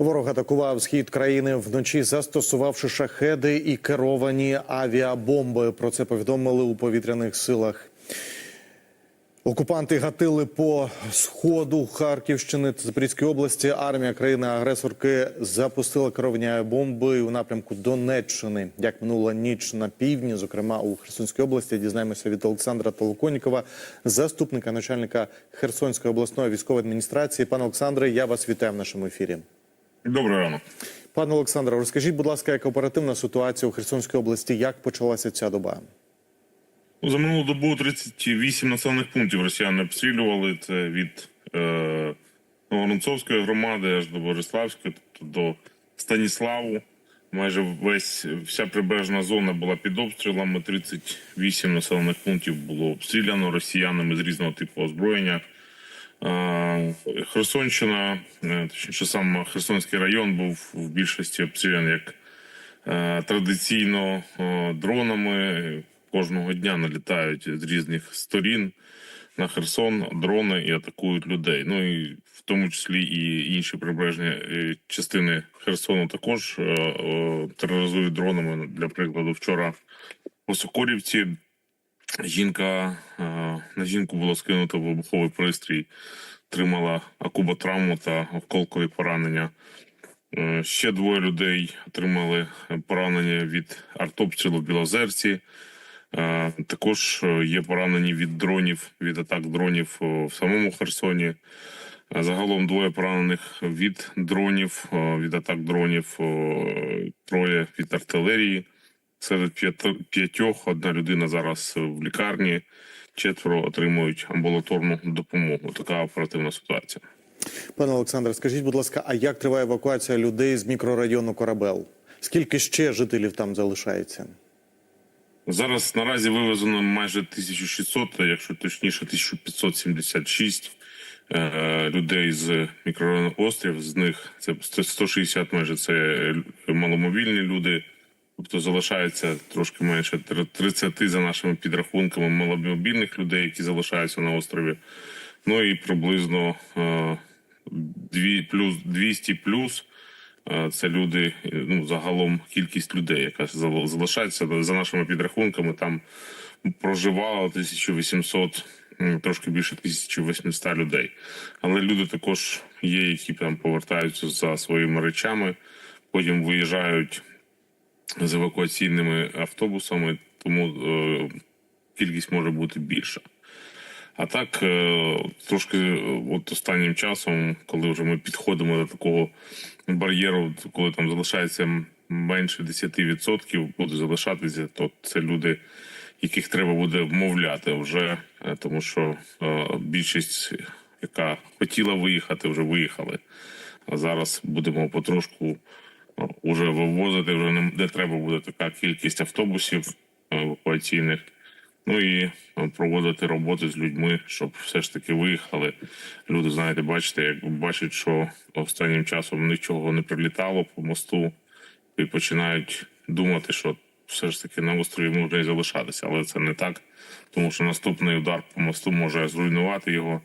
Ворог атакував схід країни вночі, застосувавши шахеди і керовані авіабомби. Про це повідомили у повітряних силах. Окупанти гатили по сходу Харківщини та Запорізької області. Армія країни-агресорки запустила керовані авіабомби у напрямку Донеччини. Як минула ніч на півдні, зокрема у Херсонській області, дізнаємося від Олександра Толоконікова, заступника начальника Херсонської обласної військової адміністрації. Пане Олександре, я вас вітаю в нашому ефірі. Добрий ранок. Пане Олександре, розкажіть, будь ласка, як оперативна ситуація у Херсонській області, як почалася ця доба? За минулу добу 38 населених пунктів росіяни обстрілювали. Це від е, Новоронцовської громади аж до Бориславської, тобто до Станіславу. Майже весь вся прибережна зона була під обстрілами. 38 населених пунктів було обстріляно росіянами з різного типу озброєння. Е, Херсонщина, е, точніше сам Херсонський район був в більшості обстріляний як е, традиційно дронами. Кожного дня налітають з різних сторін на Херсон дрони і атакують людей. Ну і в тому числі і інші прибережні частини Херсону також тероризують дронами. Для прикладу, вчора у Сокорівці жінка е, на жінку було скинуто вибуховий пристрій, тримала акуботравму та осколкові поранення. Е, Ще двоє людей отримали поранення від артобстрілу в Білозерці. Е, Також є поранені від дронів, від атак дронів в самому Херсоні. Загалом двоє поранених від дронів, від атак дронів, троє від артилерії. Серед п'ятьох одна людина зараз в лікарні, четверо отримують амбулаторну допомогу. Така оперативна ситуація. Пане Олександре, скажіть, будь ласка, а як триває евакуація людей з мікрорайону Корабел? Скільки ще жителів там залишається? Зараз наразі вивезено майже 1600, якщо точніше, 1576 е, людей з мікрорайону Острів. З них це 160 майже це е, маломобільні люди. Тобто залишається трошки менше 30 за нашими підрахунками маломобільних людей, які залишаються на острові. Ну і приблизно е, дві плюс 200 плюс. Е, Це люди, е, ну загалом кількість людей, яка зал- залишається за нашими підрахунками. Там проживало 1800, м, трошки більше 1800 людей. Але люди також є, які там повертаються за своїми речами, потім виїжджають з евакуаційними автобусами, тому е, кількість може бути більша. А так, е, трошки е, от останнім часом, коли вже ми підходимо до такого бар'єру, коли там залишається менше 10% буде залишатися, то це люди, яких треба буде вмовляти вже, тому що більшість, яка хотіла виїхати, вже виїхали. А зараз будемо потрошку уже вивозити, вже не де треба буде така кількість автобусів е, евакуаційних. Ну і е, проводити роботи з людьми, щоб все ж таки виїхали. Люди, знаєте, бачите, як бачать, що останнім часом нічого не прилітало по мосту, і починають думати, що все ж таки на острові можна і залишатися, але це не так, тому що наступний удар по мосту може зруйнувати його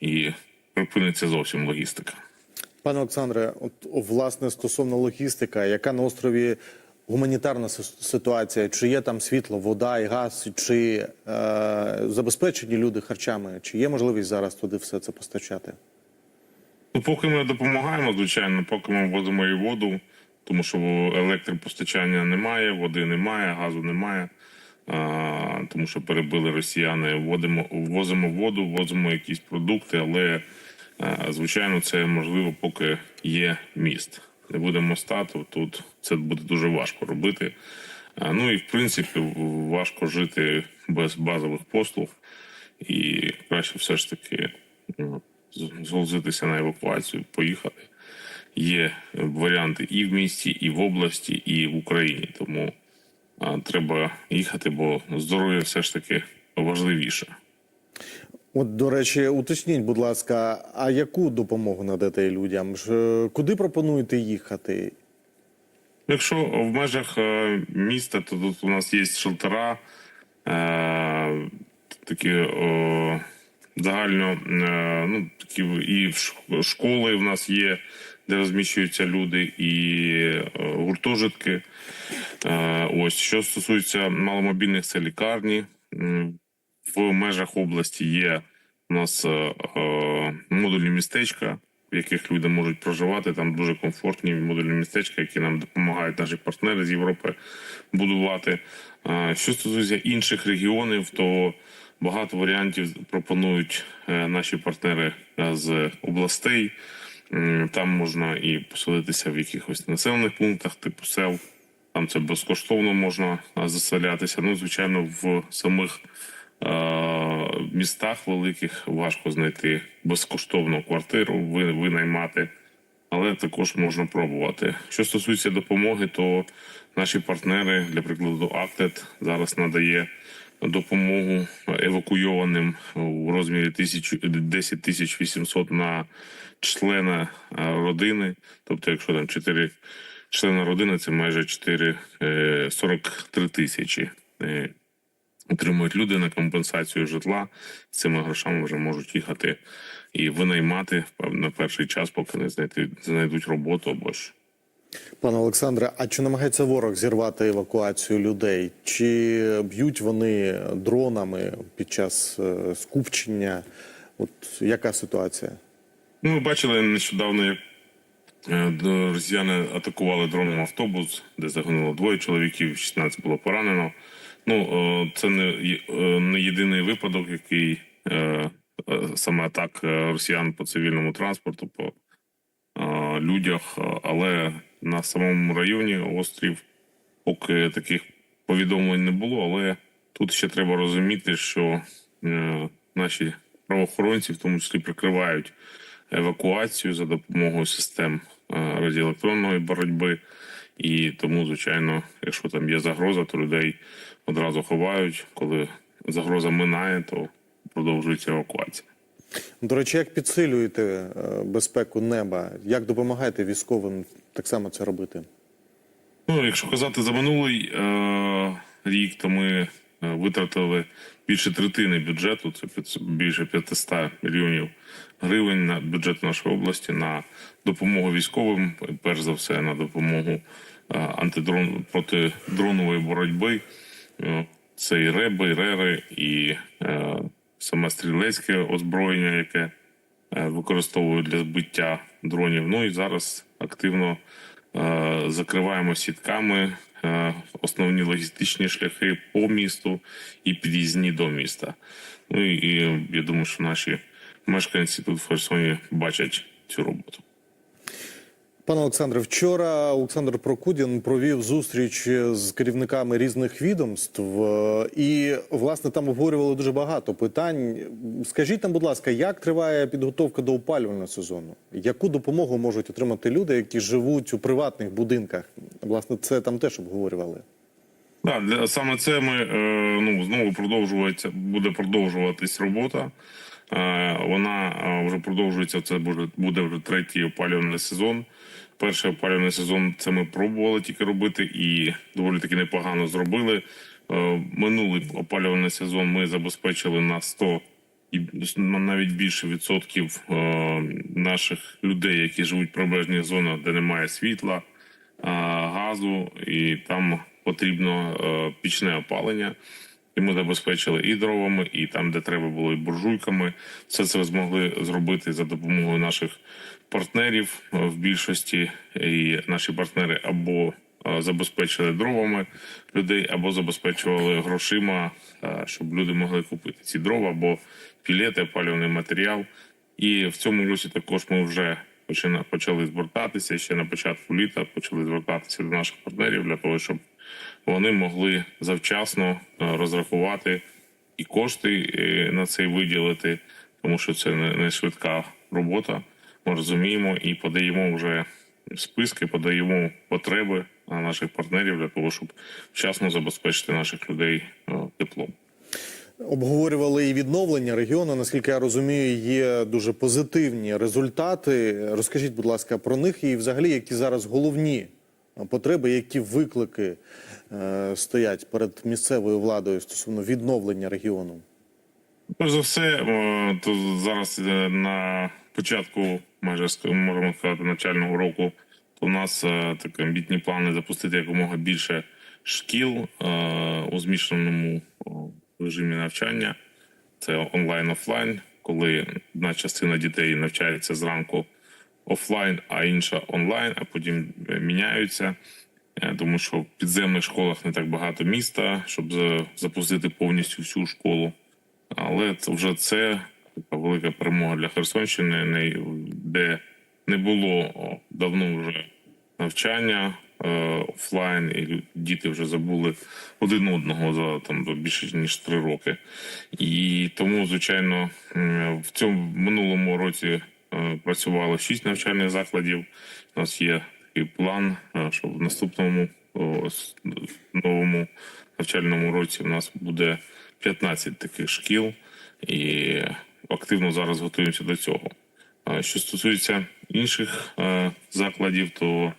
і припиниться зовсім логістика. Пане Олександре, от власне стосовно логістика, яка на острові гуманітарна ситуація? Чи є там світло, вода і газ, чи е, забезпечені люди харчами? Чи є можливість зараз туди все це постачати? Ну, поки ми допомагаємо, звичайно, поки ми ввозимо і воду, тому що електропостачання немає, води немає, газу немає. А, тому що перебили росіяни, вводимо, ввозимо воду, ввозимо якісь продукти, але звичайно, це можливо, поки є міст. Не буде моста, то тут це буде дуже важко робити. Ну і в принципі важко жити без базових послуг, і краще все ж таки ну, зголоситися на евакуацію, поїхати. Є варіанти і в місті, і в області, і в Україні. Тому а, треба їхати, бо здоров'я все ж таки важливіше. От, до речі, уточніть, будь ласка, а яку допомогу надати людям? Е, Куди пропонуєте їхати? Якщо в межах е, міста, то тут у нас є шелтера, е, такі загально, ну такі і в школи в нас є де розміщуються люди, і гуртожитки. Ось що стосується маломобільних, це лікарні. В межах області є у нас е, е, модульні містечка, в яких люди можуть проживати. Там дуже комфортні модульні містечка, які нам допомагають наші партнери з Європи будувати. Е, Що стосується інших регіонів, то багато варіантів пропонують наші партнери з областей. Там можна і поселитися в якихось населених пунктах, типу сел. Там це безкоштовно можна заселятися. Ну, звичайно, в самих містах великих важко знайти безкоштовну квартиру, ви- винаймати, але також можна пробувати. Що стосується допомоги, то наші партнери, для прикладу, Актет зараз надає допомогу евакуйованим у розмірі 1000 10 тисяч 800 на члена е, родини. Тобто, якщо там 4 члена родини, це майже 4, е, 43 тисячі. Отримують люди на компенсацію житла. З цими грошами вже можуть їхати і винаймати на перший час, поки не знайти, знайдуть роботу або ж Пане Олександре, а чи намагається ворог зірвати евакуацію людей? Чи б'ють вони дронами під час е, скупчення? От яка ситуація? Ну, ми бачили нещодавно, як е, росіяни атакували дроном автобус, де загинуло двоє чоловіків, 16 було поранено. Ну, е, це не, е, не єдиний випадок, який е, саме атак росіян по цивільному транспорту, по людях. Але на самому районі острів поки таких повідомлень не було. Але тут ще треба розуміти, що наші правоохоронці, в тому числі, прикривають евакуацію за допомогою систем радіоелектронної боротьби. І тому, звичайно, якщо там є загроза, то людей одразу ховають. Коли загроза минає, то продовжується евакуація. До речі, як підсилюєте е, безпеку неба? Як допомагаєте військовим так само це робити? Ну, якщо казати за минулий е, рік, то ми е, витратили більше третини бюджету, це більше 500 мільйонів гривень на бюджет нашої області на допомогу військовим, перш за все на допомогу е, антидрон протидронової боротьби. Е, Це і реби, і рери, і е, саме стрілецьке озброєння, яке е, використовують для збиття дронів. Ну і зараз активно е, закриваємо сітками е, основні логістичні шляхи по місту і під'їзні до міста. Ну і, і я думаю, що наші мешканці тут в Херсоні бачать цю роботу. Пане Олександре, вчора Олександр Прокудін провів зустріч з керівниками різних відомств, е, і власне там обговорювали дуже багато питань. Скажіть нам, будь ласка, як триває підготовка до опалювального сезону? Яку допомогу можуть отримати люди, які живуть у приватних будинках? Власне, це там теж обговорювали. Да, для саме це ми е, ну знову продовжується, буде продовжуватись робота. Е, вона е, вже продовжується. Це буде вже третій опалювальний сезон. Перший опалювальний сезон це ми пробували тільки робити і доволі таки непогано зробили. Е, минулий опалювальний сезон ми забезпечили на 100 і на навіть більше відсотків наших людей, які живуть в прибережних зонах, де немає світла, газу, і там потрібно пічне опалення. І ми забезпечили і дровами, і там, де треба було, і буржуйками. Все це змогли зробити за допомогою наших партнерів е, в більшості. І наші партнери або е, забезпечили дровами людей, або забезпечували грошима, е, щоб люди могли купити ці дрова, або пілети, опалювальний матеріал. І в цьому році також ми вже почали звертатися ще на початку літа. Почали звертатися до наших партнерів для того, щоб вони могли завчасно е, розрахувати і кошти е, на це виділити, тому що це не, швидка робота. Ми розуміємо і подаємо вже списки, подаємо потреби на наших партнерів для того, щоб вчасно забезпечити наших людей е, теплом. Обговорювали і відновлення регіону. Наскільки я розумію, є дуже позитивні результати. Розкажіть, будь ласка, про них і взагалі, які зараз головні потреби, які виклики стоять перед місцевою владою стосовно відновлення регіону. Перш за все, е, то зараз е, на початку, майже можемо сказати, навчального року, то у нас е, такі амбітні плани запустити якомога більше шкіл е, у змішаному режимі навчання. Це онлайн-офлайн, коли одна частина дітей навчається зранку офлайн, а інша онлайн, а потім е, міняються. Е, Тому що в підземних школах не так багато міста, щоб запустити повністю всю школу. Але це вже це така велика перемога для Херсонщини, де не було давно вже навчання е, офлайн, і діти вже забули один одного за там більше ніж три роки. І тому, звичайно, в цьому минулому році е, працювало шість навчальних закладів. У нас є такий план, е, що в наступному новому навчальному році у нас буде 15 таких шкіл, і активно зараз готуємося до цього. Що стосується інших е, закладів, то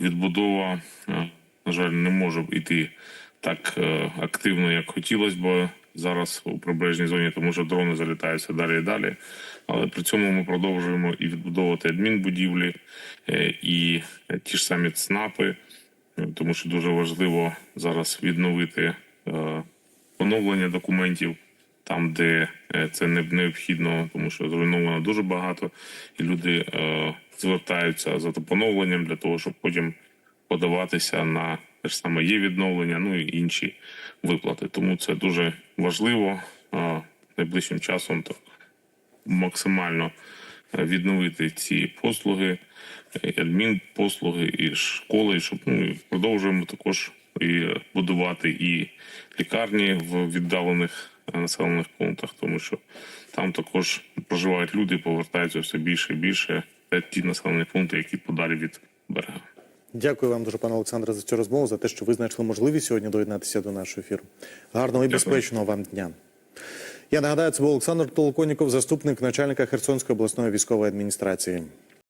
відбудова, е, на жаль, не може йти так активно, як хотілося б зараз у прибережній зоні, тому що дрони залітаються далі і далі. Але при цьому ми продовжуємо і відбудовувати адмінбудівлі, е, і ті ж самі ЦНАПи, е, тому що дуже важливо зараз відновити е, оновлення документів там, де це не необхідно, тому що зруйновано дуже багато, і люди звертаються за поновленням для того, щоб потім подаватися на те ж саме є відновлення, ну і інші виплати. Тому це дуже важливо е, найближчим часом так максимально е, відновити ці послуги, е, і адмінпослуги, і школи, щоб ну, і продовжуємо також і будувати і лікарні в віддалених е, населених пунктах, тому що там також проживають люди, повертаються все більше і більше. Це ті населені пункти, які подалі від берега. Дякую вам дуже, пане Олександре, за цю розмову, за те, що ви знайшли можливість сьогодні доєднатися до нашого ефіру. Гарного і безпечного вам дня. Я нагадаю, це був Олександр Толоконіков, заступник начальника Херсонської обласної військової адміністрації.